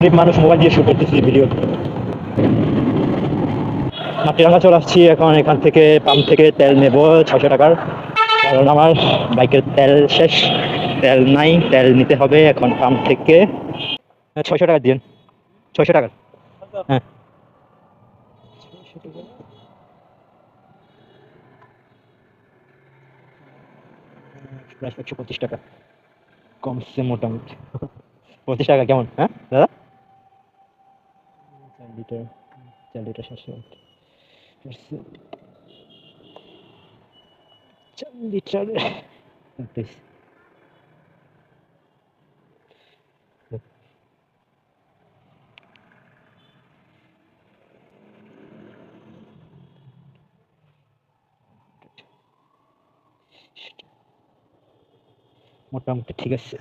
মানুষ মোবাইল দিয়ে শুরু করতেছি ভিডিও মাটিরাঙ্গা চলে আসছি এখন এখান থেকে পাম্প থেকে তেল নেব ছশো টাকার। কারণ আমার বাইকের তেল শেষ, তেল নাই, তেল নিতে হবে এখন পাম্প থেকে। ছশো টাকা দিন ছশো টাকা। হ্যাঁ। একশো পঁচিশ টাকা। কমছে মোটামুটি। পঁচিশ টাকা কেমন? হ্যাঁ? লিটার চার লিটার সাতশো চার লিটার মোটামুটি ঠিক আছে।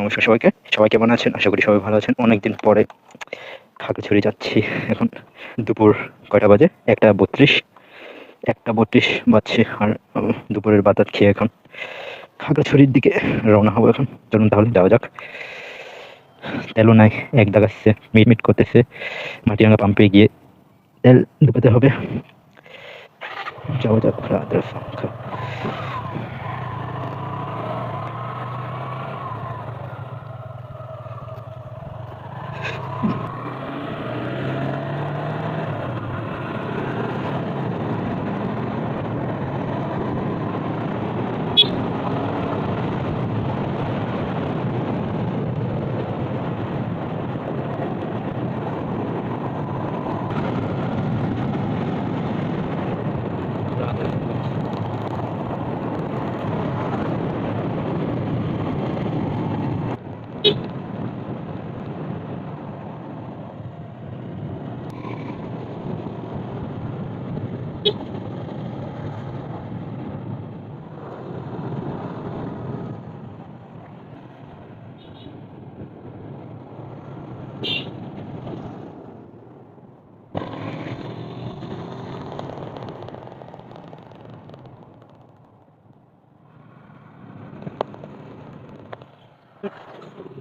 নমস্কার সবাইকে। সবাই কেমন আছেন? আশা করি সবাই ভালো আছেন। অনেকদিন পরে খাগড়াছড়ি যাচ্ছি। এখন দুপুর কয়টা বাজে? একটা বত্রিশ। একটা বত্রিশ বাজছে আর দুপুরের বাতাস খেয়ে এখন খাগড়াছড়ির দিকে রওনা হব এখন। চলুন তাহলে যাওয়া যাক। তেলও নাই, এক দাগাচ্ছে মিট করতেছে। মাটিরাঙ্গা পাম্পে গিয়ে তেল ডুবাতে হবে। যাওয়া যাক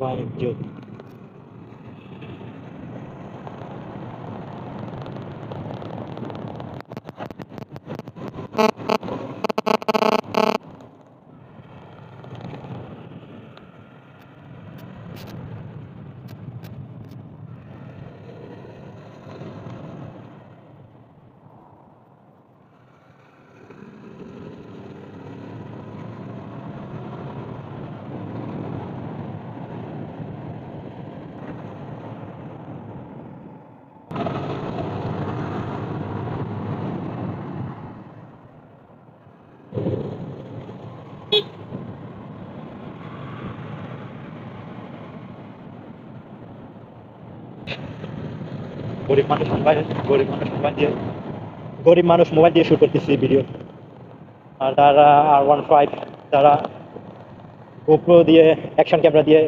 বাণিজ্য গরিব মানুষ মোবাইল, গরিব মানুষ মোবাইল দিয়ে গরিব মানুষ মোবাইল দিয়ে শুট করতেছি ভিডিও আর তারা আর ওয়ান ফাইভ তারা গোপ্রো দিয়ে অ্যাকশন ক্যামেরা দিয়ে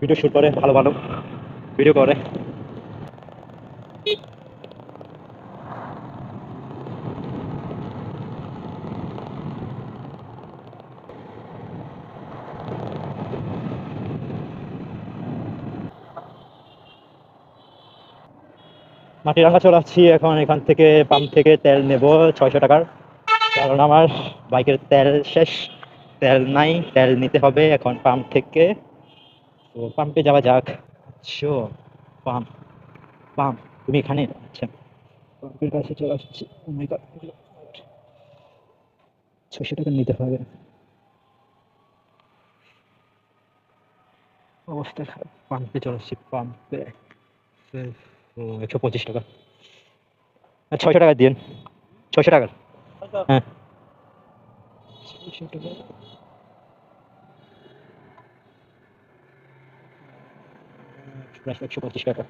ভিডিও শুট করে, ভালো ভালো ভিডিও করে। মাটিরাঙ্গা চলে আসছি এখন, এখান থেকে পাম্প থেকে তেল নেব ছয়শো টাকার। কারণ আমার বাইকের তেল শেষ, তেল নাই, তেল নিতে হবে এখন পাম্প থেকে। তো পাম্পে যাওয়া যাক। শো পাম্প পাম্প, তুমি এখানে? আচ্ছা পাম্পের কাছে চলে আসছি। Oh oh. ছয়শো টাকা নিতে হবে। অবস্থা খারাপ। পাম্পে চলে আসছি, পাম্পে। একশো পঁচিশ টাকা। হ্যাঁ ছয়শো টাকা দিন ছয়শো টাকা। হ্যাঁ। একশো পঁচিশ টাকা।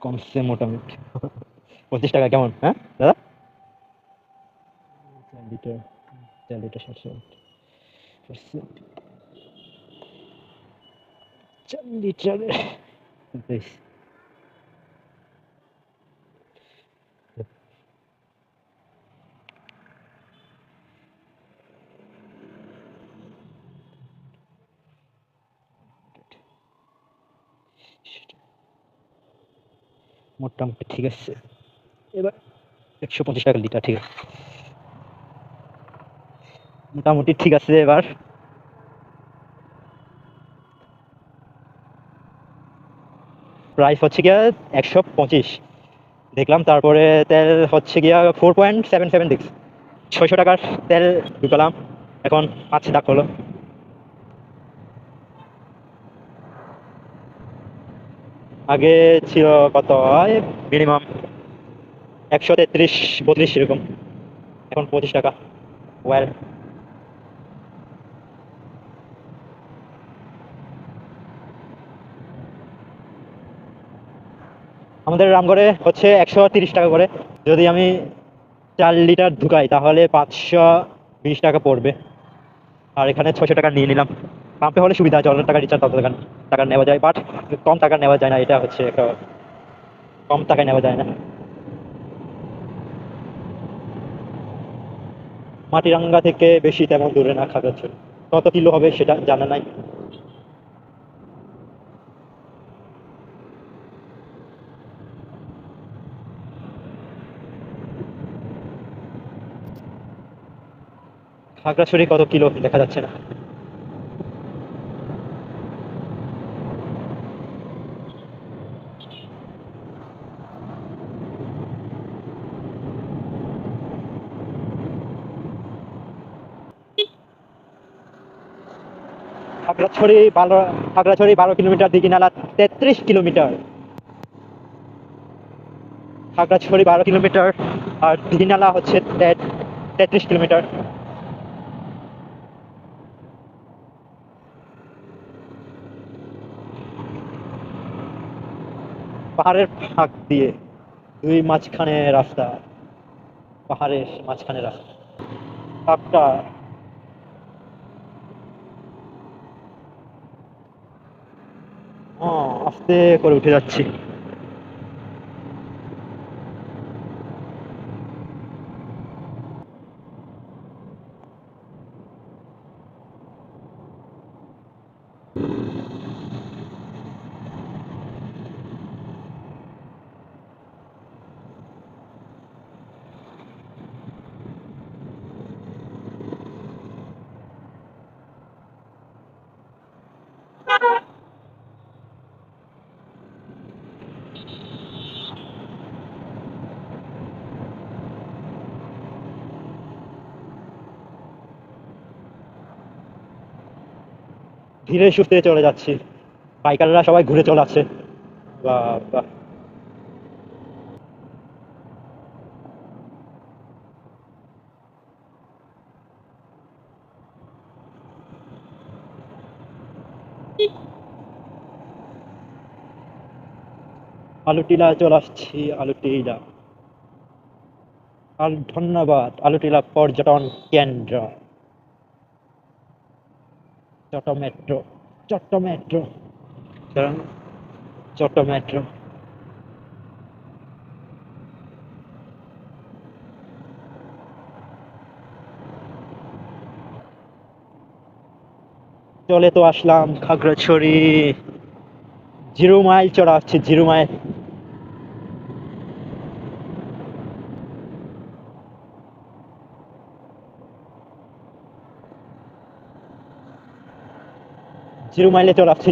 কমছে মোটামুটি। পঁচিশ টাকা কেমন? হ্যাঁ দাদা? চার লিটার চার লিটার সাতশো চার লিটারের। মোটামুটি ঠিক আছে। এবার একশো পঁচিশ টাকা লিটার, ঠিক আছে। মোটামুটি ঠিক আছে এবার। প্রাইস হচ্ছে গিয়া একশো পঁচিশ দেখলাম তারপরে তেল হচ্ছে গিয়া four point seven seven six ছয়শো টাকার তেল ঢুকালাম। এখন পাঁচ ডাক হলো। আগে ছিল কত? মিনিমাম একশো তেত্রিশ, বত্রিশ এরকম। এখন পঁচিশ টাকা। ওয়েল আমাদের রামগড়ে হচ্ছে একশো তিরিশ টাকা করে। যদি আমি চার লিটার ঢুকাই, তাহলে পাঁচশো বিশ টাকা পড়বে। আর এখানে ছশো টাকা নিয়ে নিলাম। পাম্পে হলে সুবিধা আছে অনেক টাকা রিচার্জ তত টাকা নেওয়া যায় বাট কম টাকা নেওয়া যায় না, এটা হচ্ছে একটা কম টাকায় নেওয়া যায় না। মাটিরাঙ্গা থেকে বেশি তেমন দূরে না খাগড়াছড়ি। কত কিলো হবে সেটা জানা নাই। খাগড়াছড়ি কত কিলো দেখা যাচ্ছে না। খাগড়াছড়ি বারো খাগড়াছড়ি বারো কিলোমিটার দিঘিনালা তেত্রিশ কিলোমিটার। খাগড়াছড়ি বারো কিলোমিটার আর দিঘিনালা হচ্ছে তেত্রিশ কিলোমিটার। পাহাড়ের ফাঁক দিয়ে দুই মাঝখানে রাস্তা, পাহাড়ের মাঝখানে রাস্তা। ফাঁকটা আস্তে করে উঠে যাচ্ছি ধীরে সুস্থে চলে যাচ্ছি। বাইকাররা সবাই ঘুরে চলে আসছে। বাহ বাহ আলু টিলা চলে আসছি আলু টিলা আর ধন্যবাদ আলু টিলা পর্যটন কেন্দ্র। চট্ট মেট্রো চট্ট মেট্রো কারণ চট্ট মেট্রো চলে তো আসলাম খাগড়াছড়ি। জিরো মাইল চড়া হচ্ছে জিরো মাইল। জিরো মাইলে চলে আসছে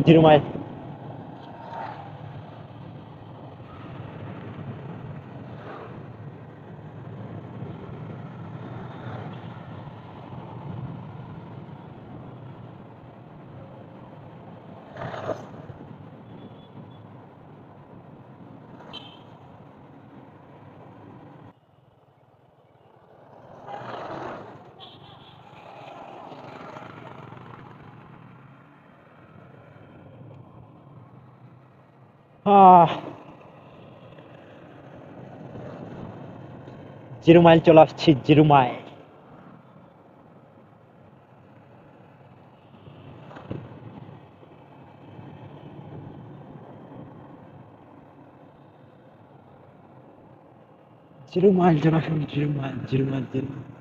জিরো মাইল চলে আসছি zero mile. Zero mile zero mile zero mile zero mile.